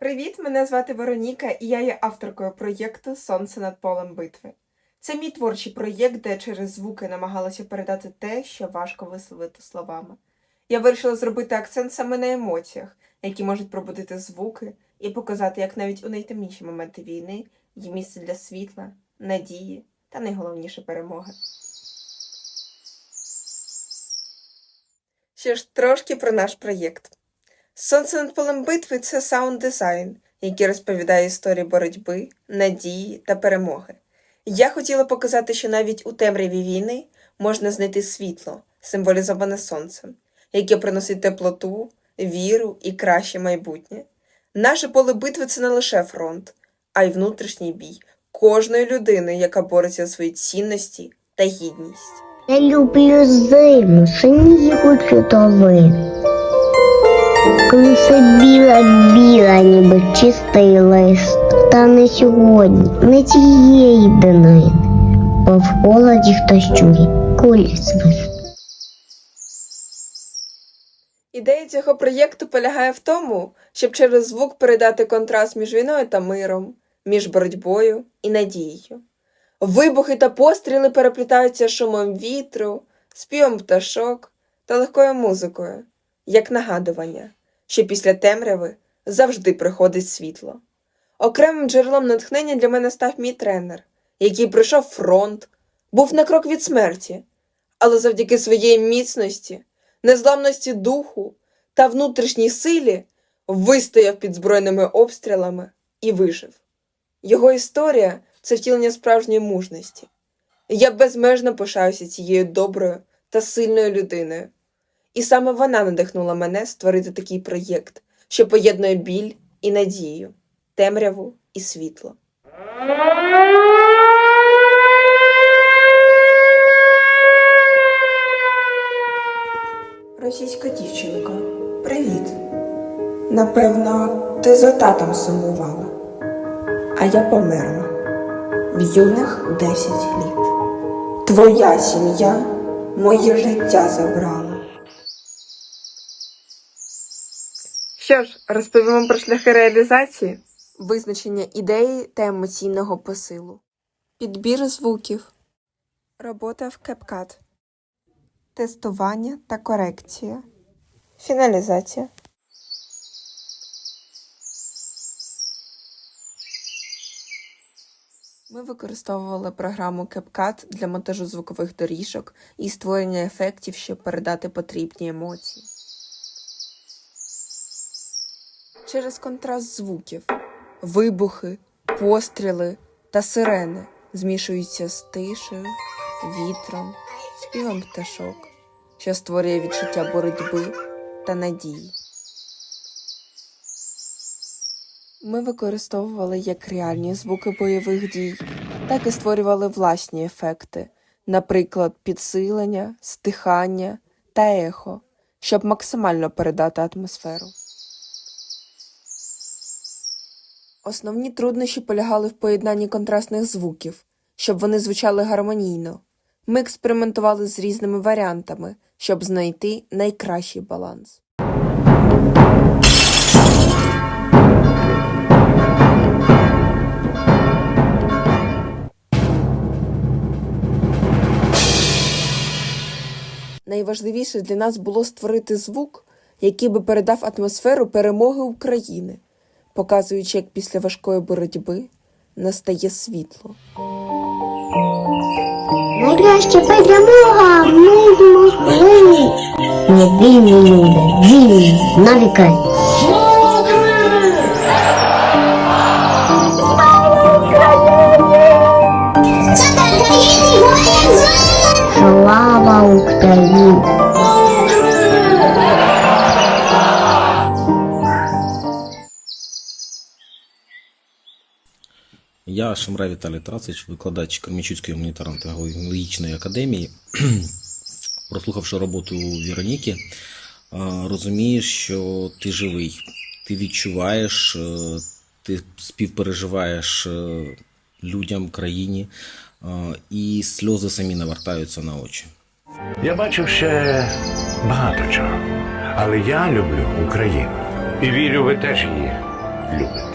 Привіт, мене звати Вероніка, і я є авторкою проєкту Сонце над полем битви. Це мій творчий проєкт, де через звуки намагалася передати те, що важко висловити словами. Я вирішила зробити акцент саме на емоціях, які можуть пробудити звуки, і показати, як навіть у найтемніші моменти війни є місце для світла, надії та найголовніше перемоги. Ще ж трошки про наш проєкт. Сонце над полем битви це саунд-дизайн, який розповідає історії боротьби, надії та перемоги. Я хотіла показати, що навіть у темряві війни можна знайти світло, символізоване сонцем, яке приносить теплоту, віру і краще майбутнє. Наше поле битви це не лише фронт, а й внутрішній бій кожної людини, яка бореться за свої цінності та гідність. Я люблю зиму, синію чудовину. Коли все біла-біла, ніби чистий лист. Та не сьогодні, не цієї днини. Бо в холоді хтось чує кулі свист. Ідея цього проєкту полягає в тому, щоб через звук передати контраст між війною та миром, між боротьбою і надією. Вибухи та постріли переплітаються шумом вітру, співом пташок та легкою музикою, як нагадування, що після темряви завжди приходить світло. Окремим джерелом натхнення для мене став мій тренер, який пройшов фронт, був на крок від смерті, але завдяки своєї міцності, незламності духу та внутрішній силі вистояв під збройними обстрілами і вижив. Його історія це втілення справжньої мужності. Я безмежно пишаюся цією доброю та сильною людиною. І саме вона надихнула мене створити такий проєкт, що поєднує біль і надію, темряву і світло. Російська дівчинка, привіт. Напевно, ти за татом сумувала, а я померла в юних 10 літ. Твоя сім'я моє життя забрала. Що ж, розповімо про шляхи реалізації, визначення ідеї та емоційного посилу, підбір звуків, робота в CapCut, тестування та корекція, фіналізація. Ми використовували програму CapCut для монтажу звукових доріжок і створення ефектів, щоб передати потрібні емоції. Через контраст звуків, вибухи, постріли та сирени змішуються з тишею, вітром, співом пташок, що створює відчуття боротьби та надії. Ми використовували як реальні звуки бойових дій, так і створювали власні ефекти, наприклад, підсилення, стихання та ехо, щоб максимально передати атмосферу. Основні труднощі полягали в поєднанні контрастних звуків, щоб вони звучали гармонійно. Ми експериментували з різними варіантами, щоб знайти найкращий баланс. Найважливіше для нас було створити звук, який би передав атмосферу перемоги України, показуючи, як після важкої боротьби настає світло. Найкраща перемога ми змогли. Ми вільні люди, вільні, навіки. Слава Україні! Я Шамра Віталій Тарасович, викладач Кременчуцької гуманітарно-педагогічної академії. Прослухавши роботу Вероніки, розумієш, що ти живий, ти відчуваєш, е, ти співпереживаєш е, людям, країні, і сльози самі навертаються на очі. Я бачив ще багато чого, але я люблю Україну і вірю, ви теж її любите.